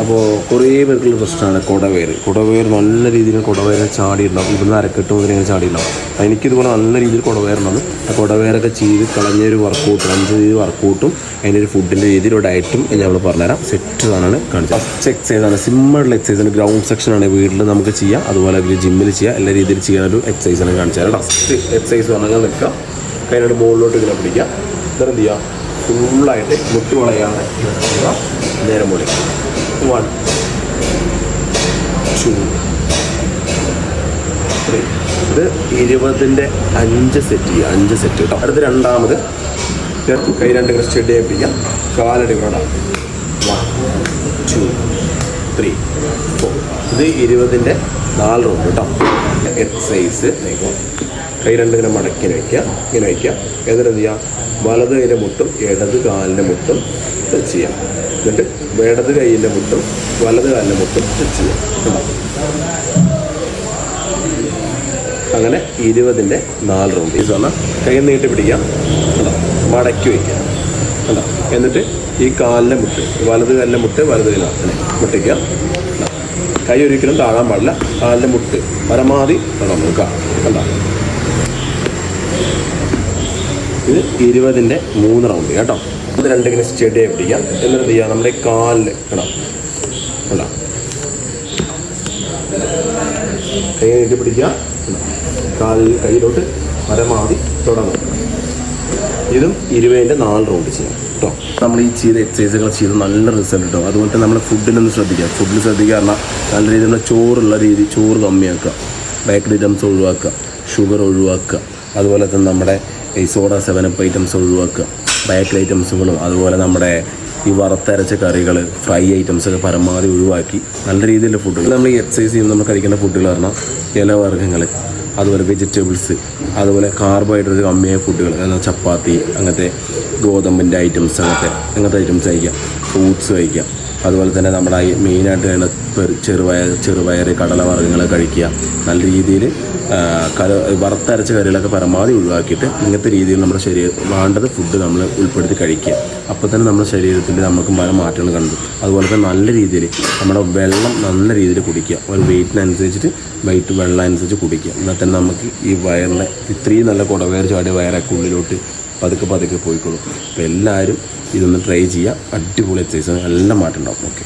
അപ്പോൾ കുറേ പേർക്കുള്ള പ്രശ്നമാണ് കുടവേർ കുടവേർ നല്ല രീതിയിൽ കുടവേര് ചാടിയിട്ടുണ്ടാവും. ഇവിടുന്ന് അരക്കെട്ട് മുതൽ ഇങ്ങനെ ചാടിയിട്ടുണ്ടാവും എനിക്കിതുപോലെ നല്ല രീതിയിൽ കുടവേറുണ്ടാവും കുടവേരൊക്കെ ചെയ്ത് കളഞ്ഞൊരു വർക്കൗട്ടും അഞ്ച് രീതി വർക്കൗട്ടും അതിന്റെ ഒരു ഫുഡിന്റെ രീതിയിൽ ഒരു ഡയറ്റും ഞങ്ങൾ പറഞ്ഞുതരാം. സെറ്റ് സാധനമാണ് കാണിച്ചത്. ഫസ്റ്റ് എക്സസൈസാണ് സിമ്പിൾ എക്സൈസ് ആണ്. ഗ്രൗണ്ട് സെക്ഷനാണ് വീട്ടിൽ നമുക്ക് ചെയ്യാം. അതുപോലെ അതിൽ ജിമ്മിൽ ചെയ്യാം. എല്ലാ രീതിയിൽ ചെയ്യാൻ ഒരു എക്സൈസ് ആണ് കാണിച്ചു ഫസ്റ്റ് എക്സസൈസ് പറഞ്ഞാൽ നിൽക്കുക കൈനോട് മുകളിലോട്ട് ഇങ്ങനെ പിടിക്കുക എന്നിട്ട് എന്ത് ചെയ്യുക ഫുള്ളായിട്ട് മുട്ടുവളയാണ്. നേരം മുകളിൽ വൺ two, ത്രീ ഇത് ഇരുപതിന്റെ അഞ്ച് സെറ്റ് ചെയ്യുക അഞ്ച് സെറ്റ് കേട്ടോ അടുത്ത് രണ്ടാമത് കൈ രണ്ട് ഇങ്ങനെ സ്റ്റെഡ് ചെയ്യിപ്പിക്കാം. കാലടി കൂടെ വൺ ടു ത്രീ ഫോർ ഇത് ഇരുപതിന്റെ നാല് റൗണ്ട് കേട്ടോ എക്സസൈസ് കൈ രണ്ട് ഇങ്ങനെ മടക്കി വയ്ക്കുക ഇങ്ങനെ വയ്ക്കുക എന്നിട്ട് എന്ത് ചെയ്യുക വലത് കൈയിലെ മുട്ടും ഇടത് കാലിന്റെ മുട്ടും ടച്ച് ചെയ്യാം. എന്നിട്ട് ഇടത് കൈയിന്റെ മുട്ടും വലത് കാലിന്റെ മുട്ടും ടച്ച് ചെയ്യാം. അങ്ങനെ ഇരുപതിന്റെ നാല് റൗണ്ട് ഈ പറഞ്ഞാൽ കൈ നീട്ടി പിടിക്കാം. കേട്ടോ മടക്കി വയ്ക്കുക കേട്ടോ എന്നിട്ട് ഈ കാലിന്റെ മുട്ട് വലത് കാലിന്റെ മുട്ട് വലത് മുട്ടിക്കുക കേട്ടോ. കൈ ഒരിക്കലും താഴാൻ പാടില്ല. കാലിന്റെ മുട്ട് പരമാവധി തൊടാൻ നോക്കുക കണ്ടോ? ഇത് ഇരുപതിന്റെ മൂന്ന് റൗണ്ട് കേട്ടോ. ഇത് രണ്ടിങ്ങനെ സ്റ്റഡിയായി പിടിക്കാം. എന്നിട്ട് ചെയ്യാം? നമ്മുടെ കാലിൽ കേട്ടോ കേട്ടോ കൈ നീട്ടി പിടിക്കുക. കാലിൽ കയ്യിലോട്ട് പരമാവധി തുടങ്ങും. ഇതും ഇരുപതിന്റെ നാല് റൗണ്ട് ചെയ്യാം. കേട്ടോ. നമ്മൾ ഈ ചെയ്ത എക്സസൈസുകൾ ചെയ്ത് നല്ല റിസൾട്ട് കിട്ടും. അതുപോലെ തന്നെ നമ്മൾ ഫുഡിലൊന്ന് ശ്രദ്ധിക്കുക. ഫുഡിൽ ശ്രദ്ധിക്കുക പറഞ്ഞാൽ നല്ല രീതിയിലുള്ള ചോറുള്ള രീതി ചോറ് കമ്മിയാക്കുക. ബേക്കറി ഐറ്റംസ് ഒഴിവാക്കുക. ഷുഗർ ഒഴിവാക്കുക. അതുപോലെ തന്നെ നമ്മുടെ ഈ സോഡ സെവനപ്പ് ഐറ്റംസ് ഒഴിവാക്കുക. ബേക്കറി ഐറ്റംസുകളും അതുപോലെ നമ്മുടെ ഈ വറുത്തരച്ച കറികൾ ഫ്രൈ ഐറ്റംസ് ഒക്കെ പരമാവധി ഒഴിവാക്കി നല്ല രീതിയിലുള്ള ഫുഡുകൾ നമ്മൾ ഈ എക്സസൈസ് ചെയ്യുമ്പോൾ നമ്മൾ കഴിക്കേണ്ട ഫുഡുകൾ പറഞ്ഞാൽ ഇലവർഗങ്ങൾ അതുപോലെ വെജിറ്റബിൾസ് അതുപോലെ കാർബോഹൈഡ്രേറ്റ് കമ്മിയായ ഫുഡുകൾ ചപ്പാത്തി അങ്ങനത്തെ ഗോതമ്പിന്റെ ഐറ്റംസ് അങ്ങനത്തെ അങ്ങനത്തെ ഐറ്റംസ് കഴിക്കാം ഫ്രൂട്ട്സ് കഴിക്കാം അതുപോലെ തന്നെ നമ്മുടെ മെയിനായിട്ട് ചെറുപയർ ചെറുപയർ കടലവർഗങ്ങൾ കഴിക്കുക. നല്ല രീതിയിൽ കല വറുത്തരച്ച കറികളൊക്കെ പരമാവധി ഒഴിവാക്കിയിട്ട് ഇങ്ങനത്തെ രീതിയിൽ നമ്മുടെ ശരീരം വേണ്ടത് ഫുഡ് നമ്മൾ ഉൾപ്പെടുത്തി കഴിക്കുക. അപ്പോൾ തന്നെ നമ്മുടെ ശരീരത്തിൽ നമുക്ക് പല മാറ്റങ്ങൾ കണ്ടു. അതുപോലെ തന്നെ നല്ല രീതിയിൽ നമ്മുടെ വെള്ളം നല്ല രീതിയിൽ കുടിക്കുക. ഒരു വെയിറ്റിനനുസരിച്ചിട്ട് വെയിറ്റ് വെള്ളം അനുസരിച്ച് കുടിക്കുക. എന്നാൽ തന്നെ നമുക്ക് ഈ വയറിന്റെ ഇത്രയും നല്ല കുടവേർ ചാടിയ വയറൊക്കെ ഉള്ളിലോട്ട് പതുക്കെ പതുക്കെ പോയിക്കോളും. അപ്പോൾ എല്ലാവരും ഇതൊന്ന് ട്രൈ ചെയ്യുക അടിപൊളി എക്സസൈസ് നല്ല മാറ്റം ഉണ്ടാവും. ഓക്കെ